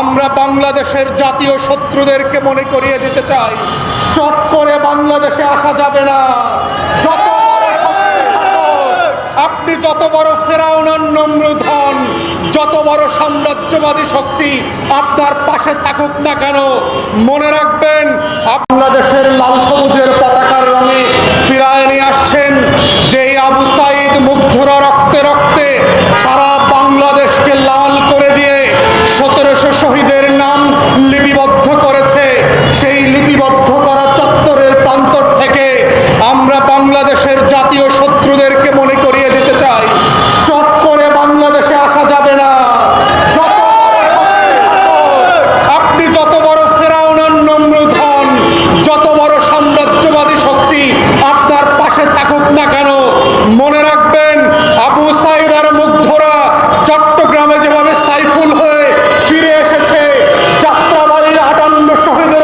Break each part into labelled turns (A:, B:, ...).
A: আমরা বাংলাদেশের জাতীয় শত্রুদেরকে মনে করিয়ে দিতে চাই। চট করে বাংলাদেশে আসা যাবে না। যত বড় শক্তি আপনি যত বড় ফেরাউনার নম্রধন যত বড় সাম্রাজ্যবাদী শক্তি আপনার পাশে থাকুক না কেন, মনে রাখবেন, বাংলাদেশের লাল সবুজে লিপিবদ্ধ করা চত্বরের প্রান্তর থেকে আমরা বাংলাদেশের জাতীয় শত্রুদেরকে মনে করিয়ে দিতে চাই। চট করে বাংলাদেশে আসা যাবে না। যত আপনি যত বড় ফেরাউনার যত বড় সাম্রাজ্যবাদী শক্তি আপনার পাশে থাকুক না কেন, মনে রাখবেন আবু সাইদার মুগ্ধরা চট্টগ্রামে যেভাবে সাইফুল হয়ে ফিরে এসেছে, যাত্রাবাড়ির আটান্ন শহীদের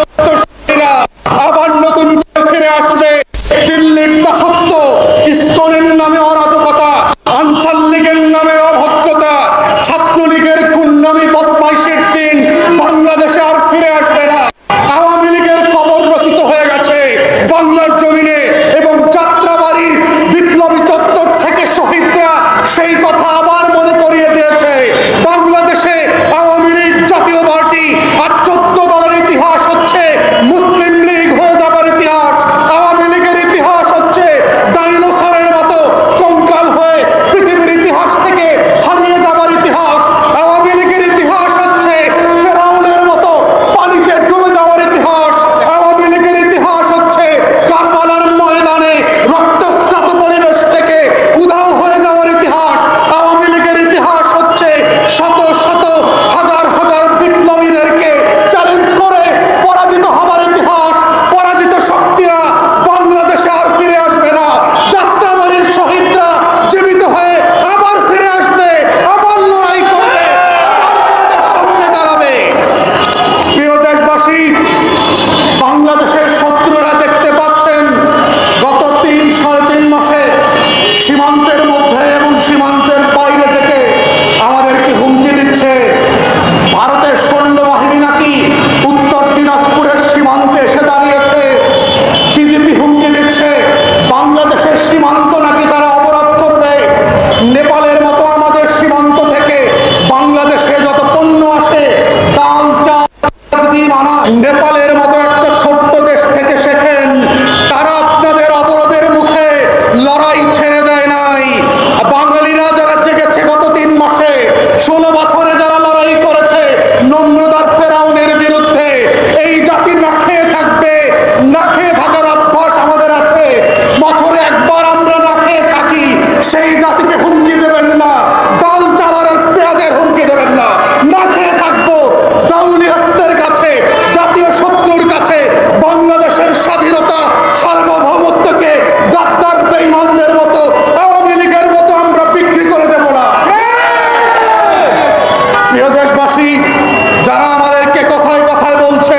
A: কথায় কথায় বলছে।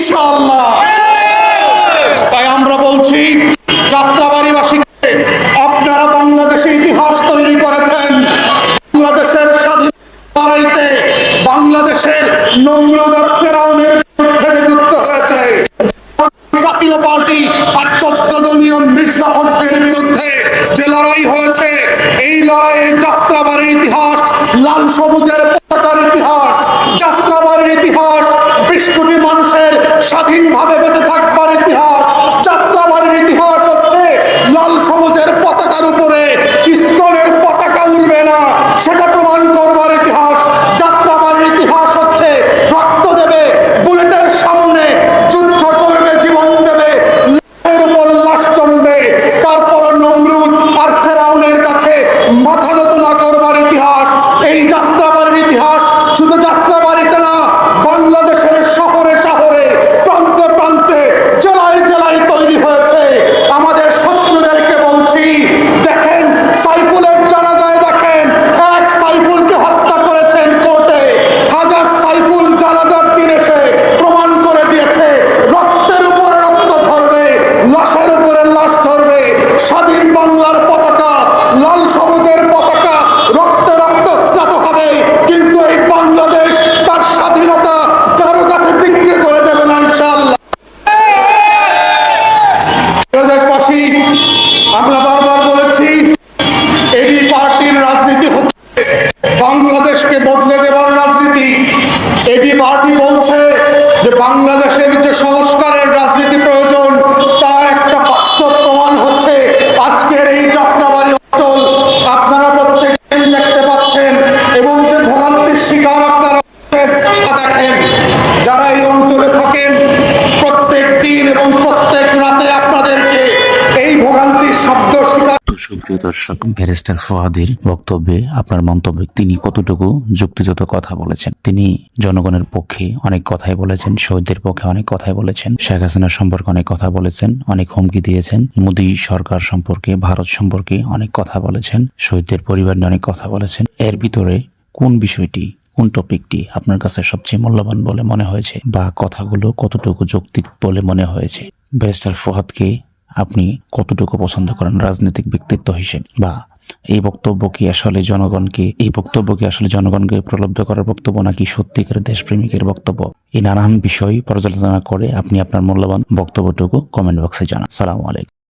A: ইনশাআল্লাহ। তাই আমরা বলছি, যাত্রাবাড়িবাসীকে আপনারা বাংলাদেশে ইতিহাস তৈরি করেছেন। বাংলাদেশের স্বাধীন লড়াইতে বাংলাদেশের ফেরাউনের বিরুদ্ধে যুক্ত হয়েছে, জাতীয় পার্টি আর চোদ্দ দলীয় বিরুদ্ধে যে লড়াই হয়েছে, এই লড়াইয়ে যাত্রাবাড়ির ইতিহাস, লাল সবুজের পতাকার ইতিহাস, যাত্রাবাড়ির ইতিহাস, বিশ কোটি মানুষের স্বাধীনভাবে বেঁচে থাকবার ইতিহাস যাত্রাবাড়ির ইতিহাস হচ্ছে লাল সবুজের পতাকার উপরে বাংলাদেশের যে সংস্কারের রাজনীতি প্রয়োজন তার একটা বাস্তব প্রমাণ হচ্ছে আজকের এই
B: সুপ্রিয় দর্শক, ব্যারিস্টার ফোহাদের বক্তব্যে আপনার মন্তব্যে তিনি কতটুকু যুক্তিযুক্ত কথা বলেছেন? তিনি জনগণের পক্ষে অনেক কথাই বলেছেন, শহীদদের পক্ষে অনেক কথাই বলেছেন, শেখ হাসিনার সম্পর্কে অনেক কথা বলেছেন, অনেক হুমকি দিয়েছেন, মোদী সরকার সম্পর্কে, ভারত সম্পর্কে অনেক কথা বলেছেন, শহীদদের পরিবার নিয়ে অনেক কথা বলেছেন। এর ভিতরে কোন বিষয়টি, কোন টপিকটি আপনার কাছে সবচেয়ে মূল্যবান বলে মনে হয়েছে বা কথাগুলো কতটুকু যৌক্তিক বলে মনে হয়েছে? ব্যারিস্টার ফোহাদকে আপনি কতটুকু পছন্দ করেন রাজনৈতিক ব্যক্তিত্ব হিসেবে? বা এই বক্তব্য কি আসলে জনগণকে, এই বক্তব্য কি আসলে জনগণকে প্রলব্ধ করার বক্তব্য নাকি সত্যিকার দেশপ্রেমিকের বক্তব্য? এই নানান বিষয় পর্যালোচনা করে আপনি আপনার মূল্যবান বক্তব্যটুকু কমেন্ট বক্সে জানান। সালামু আলাইকুম।